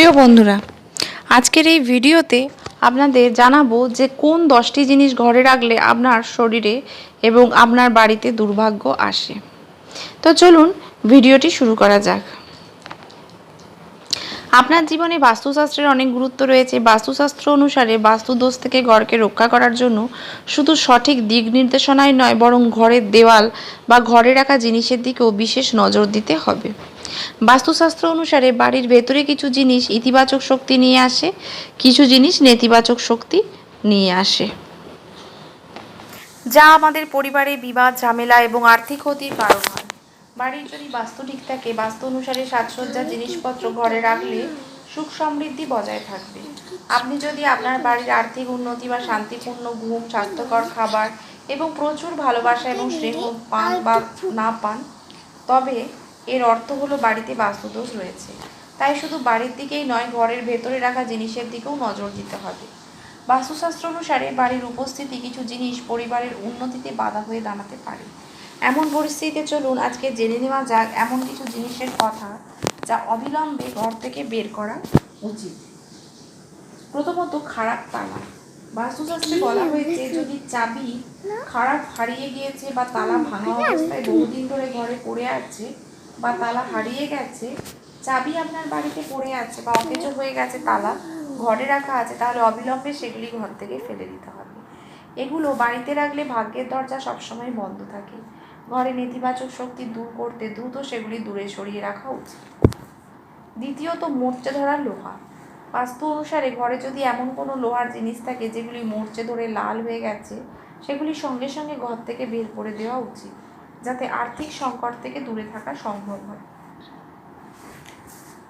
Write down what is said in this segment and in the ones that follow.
প্রিয় বন্ধুরা, আজকের এই ভিডিওতে আপনাদের জানাব যে কোন দশটি জিনিস ঘরে রাখলে আপনার শরীরে এবং আপনার বাড়িতে দুর্ভাগ্য আসে। তো চলুন ভিডিওটি শুরু করা যাক। আপনার জীবনে বাস্তুশাস্ত্রের অনেক গুরুত্ব রয়েছে। বাস্তুশাস্ত্র অনুসারে বাস্তুদোষ থেকে ঘরকে রক্ষা করার জন্য শুধু সঠিক দিক নির্দেশনাই নয়, বরং ঘরের দেওয়াল বা ঘরে রাখা জিনিসের দিকেও বিশেষ নজর দিতে হবে। বাস্তুশাস্ত্র অনুসারে বাড়ির ভেতরে কিছু জিনিস ইতিবাচক শক্তি নিয়ে আসে, কিছু জিনিস নেতিবাচক শক্তি নিয়ে আসে। যা আমাদের পরিবারে বিবাদ, ঝামেলা এবং আর্থিক ক্ষতির কারণ হয়। বাড়ির যদি বাস্তু ঠিক থাকে, বাস্তু অনুসারে সাজসজ্জা জিনিসপত্র ঘরে রাখলে সুখ সমৃদ্ধি বজায় থাকবে। আপনি যদি আপনার বাড়ির আর্থিক উন্নতি বা শান্তিপূর্ণ ঘুম, স্বাস্থ্যকর খাবার এবং প্রচুর ভালোবাসা এবং স্নেহ পান বা না পান, তবে এর অর্থ হলো বাড়িতে বাস্তুদোষ রয়েছে। তাই শুধু বাড়ির দিকেই নয় ঘরের ভেতরে রাখা জিনিসের দিকেও নজর দিতে হবে। বাস্তুশাস্ত্র অনুসারে বাড়ির উপস্থিতি কিছু জিনিস পরিবারের উন্নতিতে বাধা হয়ে দাঁড়াতে পারে। এমন পরিস্থিতিতে চলুন আজকে জেনে নেওয়া যাক এমন কিছু জিনিসের কথা যা অবিলম্বে ঘর থেকে বের করা উচিত। প্রথমত খারাপ তালা। বাস্তুশাস্ত্রে বলা হয়েছে যদি চাবি খারাপ হারিয়ে গিয়েছে বা তালা ভাঙা অবস্থায় বহুদিন ধরে ঘরে পড়ে আছে বা তালা হারিয়ে গেছে, চাবি আপনার বাড়িতে পড়ে আছে বা অকেজো হয়ে গেছে তালা ঘরে রাখা আছে, তাহলে অবিলম্বে সেগুলি ঘর থেকে ফেলে দিতে হবে। এগুলো বাড়িতে রাখলে ভাগ্যের দরজা সবসময় বন্ধ থাকে। ঘরে নেতিবাচক শক্তি দূর করতে দ্রুত সেগুলি দূরে সরিয়ে রাখা উচিত। দ্বিতীয়ত, মোর্চে ধরা লোহা। বাস্তু অনুসারে ঘরে যদি এমন কোনো লোহার জিনিস থাকে যেগুলি মোর্চে ধরে লাল হয়ে গেছে, সেগুলি সঙ্গে সঙ্গে ঘর থেকে বের করে দেওয়া উচিত। যাতে আর্থিক সংকট থেকে দূরে থাকা সম্ভব হয়।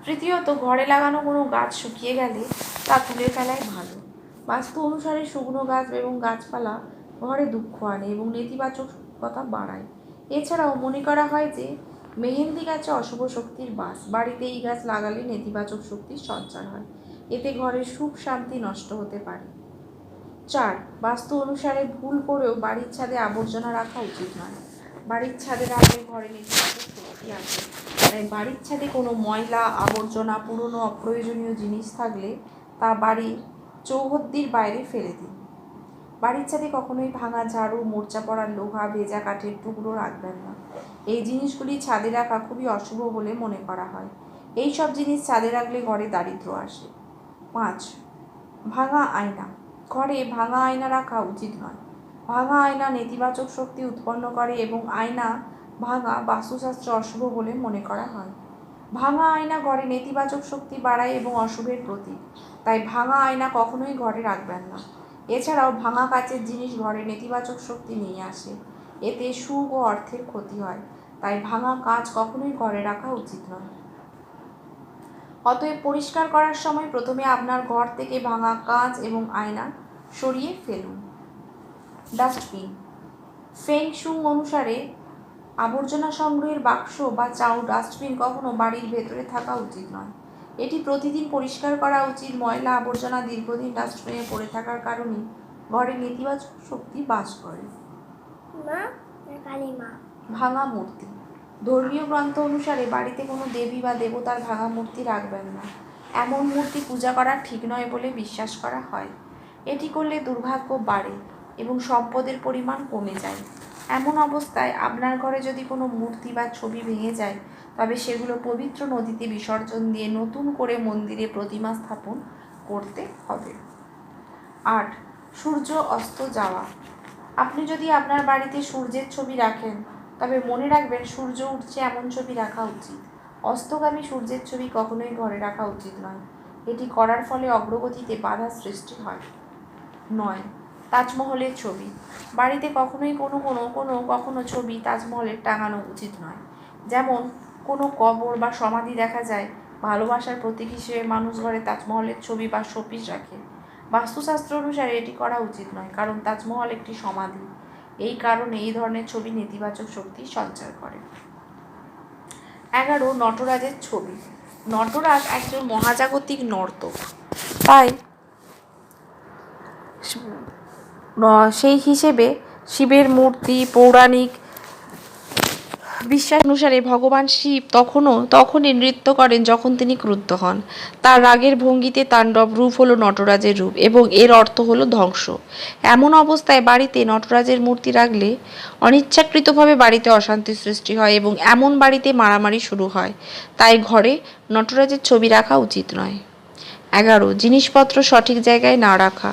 তৃতীয়ত, ঘরে লাগানো কোনো গাছ শুকিয়ে গেলে তা তুলে ফেলাই ভালো। বাস্তু অনুসারে শুকনো গাছ এবং গাছপালা ঘরে দুঃখ আনে এবং নেতিবাচকতা বাড়ায়। এছাড়াও মনে করা হয় যে, মেহেন্দি গাছে অশুভ শক্তির বাস। বাড়িতে এই গাছ লাগালে নেতিবাচক শক্তির সঞ্চার হয়। এতে ঘরের সুখ শান্তি নষ্ট হতে পারে। চার, বাস্তু অনুসারে ভুল করেও বাড়ির ছাদে আবর্জনা রাখা উচিত নয়। বাড়ির ছাদে রাখলে ঘরে শক্তি আসে তাই বাড়ির ছাদে কোনো ময়লা, আবর্জনা, পুরনো অপ্রয়োজনীয় জিনিস থাকলে তা বাড়ির চৌহদ্দির বাইরে ফেলে দিন। বাড়ির ছাদে কখনোই ভাঙা ঝাড়ু, মোর্চা পড়া লোহা, ভেজা কাঠের টুকরো রাখবেন না। এই জিনিসগুলি ছাদে রাখা খুবই অশুভ বলে মনে করা হয়। এই সব জিনিস ছাদে রাখলে ঘরে দারিদ্র আসে। পাঁচ, ভাঙা আয়না। ঘরে ভাঙা আয়না রাখা উচিত নয়। ভাঙা আয়না নেতিবাচক শক্তি উৎপন্ন করে এবং আয়না ভাঙা বাস্তুশাস্ত্র অশুভ বলে মনে করা হয়। ভাঙা আয়না ঘরে নেতিবাচক শক্তি বাড়ায় এবং অশুভের প্রতীক। তাই ভাঙা আয়না কখনোই ঘরে রাখবেন না। এছাড়াও ভাঙা কাচের জিনিস ঘরে নেতিবাচক শক্তি নিয়ে আসে। এতে সুখ ও অর্থের ক্ষতি হয়। তাই ভাঙা কাজ কখনোই ঘরে রাখা উচিত নয়। অতএব পরিষ্কার করার সময় প্রথমে আপনার ঘর থেকে ভাঙা কাঁচ এবং আয়না সরিয়ে ফেলুন। ডাস্টবিন। ফেং শুং অনুসারে আবর্জনা সংগ্রহের বাক্স বা চাউ ডাস্টবিন কখনো বাড়ির ভেতরে থাকা উচিত নয়। এটি প্রতিদিন পরিষ্কার করা উচিত। ময়লা আবর্জনা দীর্ঘদিন ডাস্টবিনে পড়ে থাকার কারণে ঘরে নেতিবাচক শক্তি বাস করে। ভাঙা মূর্তি। ধর্মীয় গ্রন্থ অনুসারে বাড়িতে কোনো দেবী বা দেবতার ভাঙা মূর্তি রাখবেন না। এমন মূর্তি পূজা করা ঠিক নয় বলে বিশ্বাস করা হয়। এটি করলে দুর্ভাগ্য বাড়ে। এবং সম্পদের পরিমাণ কমে যায়। এমন অবস্থায় আপনার ঘরে যদি কোনো মূর্তি বা ছবি ভেঙে যায়, তবে সেগুলো পবিত্র নদীতে বিসর্জন দিয়ে নতুন করে মন্দিরে প্রতিমা স্থাপন করতে হবে। আট, সূর্য অস্ত যাওয়া। আপনি যদি আপনার বাড়িতে সূর্যের ছবি রাখেন, তবে মনে রাখবেন সূর্য উঠছে এমন ছবি রাখা উচিত। অস্তগামী সূর্যের ছবি কখনোই ঘরে রাখা উচিত নয়। এটি করার ফলে অগ্রগতিতে বাধা সৃষ্টি হয়। নয় তাজমহলের ছবি। বাড়িতে কখনোই কোনো কোনো কোনো কখনো ছবি তাজমহলের টাঙানো উচিত নয়। যেমন, কোনো কবর বা সমাধি দেখা যায়, ভালোবাসার প্রতীক হিসেবে মানুষ ঘরে তাজমহলের ছবি বা শোপিস রাখে। বাস্তুশাস্ত্র অনুসারে এটি করা উচিত নয়, কারণ তাজমহল একটি সমাধি। এই কারণে এই ধরনের ছবি নেতিবাচক শক্তি সঞ্চার করে। এগারো, নটরাজের ছবি। নটরাজ একজন মহাজাগতিক নর্তক। তাই সেই হিসেবে শিবের মূর্তি, পৌরাণিক বিশ্বাস অনুসারে ভগবান শিব তখনও তখনই নৃত্য করেন যখন তিনি ক্রুদ্ধ হন। তার রাগের ভঙ্গিতে তাণ্ডব রূপ হলো নটরাজের রূপ এবং এর অর্থ হলো ধ্বংস। এমন অবস্থায় বাড়িতে নটরাজের মূর্তি রাখলে অনিচ্ছাকৃতভাবে বাড়িতে অশান্তি সৃষ্টি হয় এবং এমন বাড়িতে মারামারি শুরু হয়। তাই ঘরে নটরাজের ছবি রাখা উচিত নয়। এগারো, জিনিসপত্র সঠিক জায়গায় না রাখা।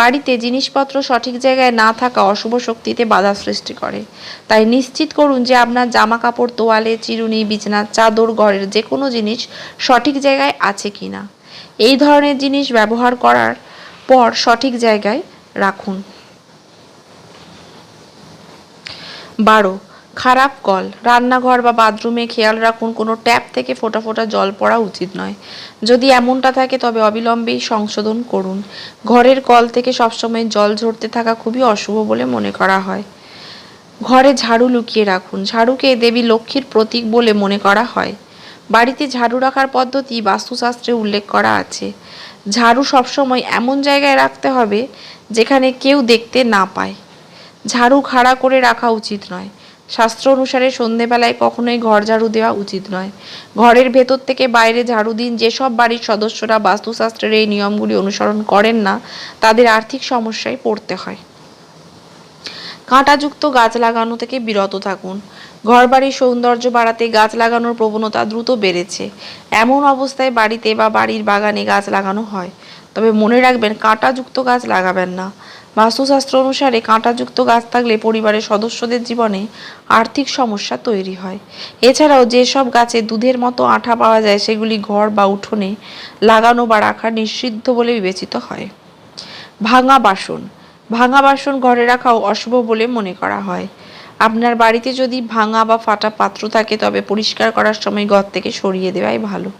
বাড়িতে জিনিসপত্র সঠিক জায়গায় না থাকা অশুভ শক্তিতে বাধা সৃষ্টি করে। তাই নিশ্চিত করুন যে আপনার জামা কাপড় তোয়ালে, চিরুনি, বিছানা, চাদর, ঘরের যে কোনো জিনিস সঠিক জায়গায় আছে কিনা। এই ধরনের জিনিস ব্যবহার করার পর সঠিক জায়গায় রাখুন। বারো খারাপ কল। রান্নাঘর বা বাথরুমে খেয়াল রাখুন, কোনো ট্যাপ থেকে ফোটা ফোটা জল পড়া উচিত নয়। যদি এমনটা থাকে, তবে অবিলম্বেই সংশোধন করুন। ঘরের কল থেকে সবসময় জল ঝরতে থাকা খুবই অশুভ বলে মনে করা হয়। ঘরে ঝাড়ু লুকিয়ে রাখুন। ঝাড়ুকে দেবী লক্ষ্মীর প্রতীক বলে মনে করা হয়। বাড়িতে ঝাড়ু রাখার পদ্ধতি বাস্তুশাস্ত্রে উল্লেখ করা আছে। ঝাড়ু সবসময় এমন জায়গায় রাখতে হবে, যেখানে কেউ দেখতে না পায়। ঝাড়ু খাড়া করে রাখা উচিত নয়। শাস্ত্র অনুসারে সন্ধেবেলায় কখনোই ঘর ঝাড়ু দেওয়া উচিত নয়। ঘরের ভেতর থেকে বাইরে ঝাড়ু দিন যেসব বাড়ির সদস্যরা বাস্তুশাস্ত্রের এই নিয়মগুলি অনুসরণ করেন না, তাদের আর্থিক সমস্যায় পড়তে হয়। কাঁটাযুক্ত গাছ লাগানো থেকে বিরত থাকুন। ঘরবাড়ির সৌন্দর্য বাড়াতে গাছ লাগানোর প্রবণতা দ্রুত বেড়েছে। এমন অবস্থায় বাড়িতে বা বাড়ির বাগানে গাছ লাগানো হয়। তবে মনে রাখবেন, কাঁটাযুক্ত গাছ লাগাবেন না। বাস্তুশাস্ত্র অনুসারে কাঁটাযুক্ত গাছ থাকলে পরিবারের সদস্যদের জীবনে আর্থিক সমস্যা তৈরি হয়। এছাড়াও যেসব গাছে দুধের মতো আঠা পাওয়া যায়, সেগুলি ঘর বা উঠোনে লাগানো বা রাখা নিষিদ্ধ বলে বিবেচিত হয়। ভাঙা বাসন। ভাঙা বাসন ঘরে রাখাও অশুভ বলে মনে করা হয়। আপনার বাড়িতে যদি ভাঙা বা ফাটা পাত্র থাকে, তবে পরিষ্কার করার সময় ঘর থেকে সরিয়ে দেওয়াই ভালো।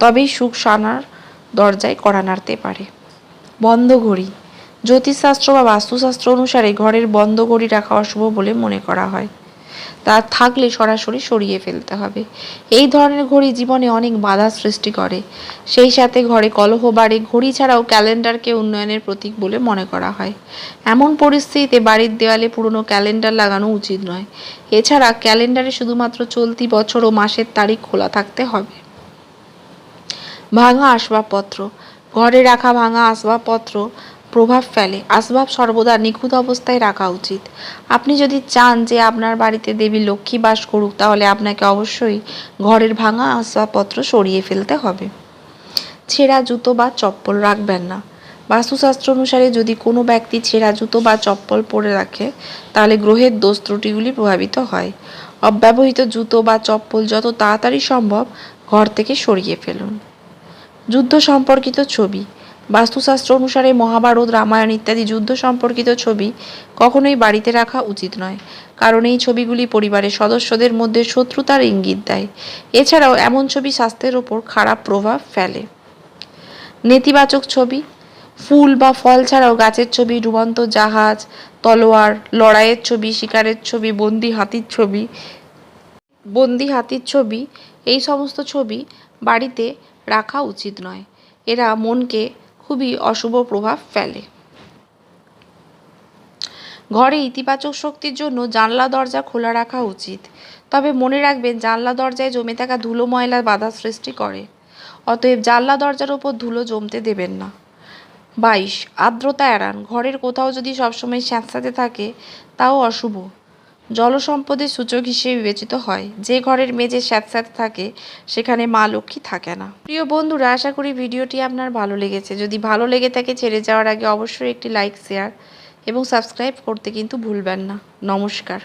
তবেই সুখ সানার দরজায় কড়া নাড়তে পারে। বন্ধ ঘড়ি। জ্যোতিষশাস্ত্র বা বাস্তুশাস্ত্র অনুসারে ঘরের বন্ধ ঘড়ি রাখা অশুভ বলে মনে করা হয়। তা থাকলে সরাসরি সরিয়ে ফেলতে হবে। এই ধরনের ঘড়ি জীবনে অনেক বাধা সৃষ্টি করে। সেই সাথে ঘরে কলহ বাড়ে, ঘড়ি ছাড়াও ক্যালেন্ডারকে উন্নয়নের প্রতীক বলে মনে করা হয়। এমন পরিস্থিতিতে বাড়ির দেওয়ালে পুরনো ক্যালেন্ডার লাগানো উচিত নয়। এছাড়া ক্যালেন্ডারে শুধুমাত্র চলতি বছর ও মাসের তারিখ খোলা থাকতে হবে। ভাঙা আসবাবপত্র। ঘরে রাখা ভাঙা আসবাবপত্র প্রভাব ফেলে। আসবাব সর্বদা নিখুঁত অবস্থায় রাখা উচিত। আপনি যদি চান যে আপনার বাড়িতে দেবী লক্ষ্মী বাস করুক, তাহলে আপনাকে অবশ্যই ঘরের ভাঙা আসবাবপত্র সরিয়ে ফেলতে হবে। ছেঁড়া জুতো বা চপ্পল রাখবেন না। বাস্তুশাস্ত্র অনুসারে যদি কোনো ব্যক্তি ছেঁড়া জুতো বা চপ্পল পরে রাখে, তাহলে গ্রহের দোষ ত্রুটিগুলি প্রভাবিত হয়। অব্যবহৃত জুতো বা চপ্পল যত তাড়াতাড়ি সম্ভব ঘর থেকে সরিয়ে ফেলুন। যুদ্ধ সম্পর্কিত ছবি। বাস্তুশাস্ত্র অনুসারে মহাভারত, রামায়ণ ইত্যাদি যুদ্ধ সম্পর্কিত ছবি কখনোই বাড়িতে রাখা উচিত নয়, কারণ এই ছবিগুলি পরিবারের সদস্যদের মধ্যে শত্রুতার ইঙ্গিত দেয়। এছাড়াও এমন ছবি স্বাস্থ্যের ওপর খারাপ প্রভাব ফেলে। নেতিবাচক ছবি, ফুল বা ফল ছাড়াও গাছের ছবি, ডুবন্ত জাহাজ, তলোয়ার, লড়াইয়ের ছবি, শিকারের ছবি, বন্দি হাতির ছবি, বন্দি হাতির ছবি, এই সমস্ত ছবি বাড়িতে রাখা উচিত নয়। এরা মনকে খুবই অশুভ প্রভাব ফেলে। ঘরে ইতিবাচক শক্তির জন্য জানলা দরজা খোলা রাখা উচিত। তবে মনে রাখবেন, জানলা দরজায় জমে থাকা ধুলো ময়লা বাধা সৃষ্টি করে। অতএব জানলা দরজার উপর ধুলো জমতে দেবেন না। বাইশ, আর্দ্রতা এড়ান। ঘরের কোথাও যদি সবসময় স্যাঁতস্যাঁতে থাকে, তাও অশুভ। জলসম্পদের সূচক হিসেবে বিবেচিত হয়। যে ঘরের মেঝে স্যাঁতস্যাঁতে থাকে, সেখানে মা লক্ষ্মী থাকে না। প্রিয় বন্ধুরা, আশা করি ভিডিওটি আপনার ভালো লেগেছে। যদি ভালো লেগে থাকে, ছেড়ে যাওয়ার আগে অবশ্যই একটি লাইক, শেয়ার এবং সাবস্ক্রাইব করতে কিন্তু ভুলবেন না। নমস্কার।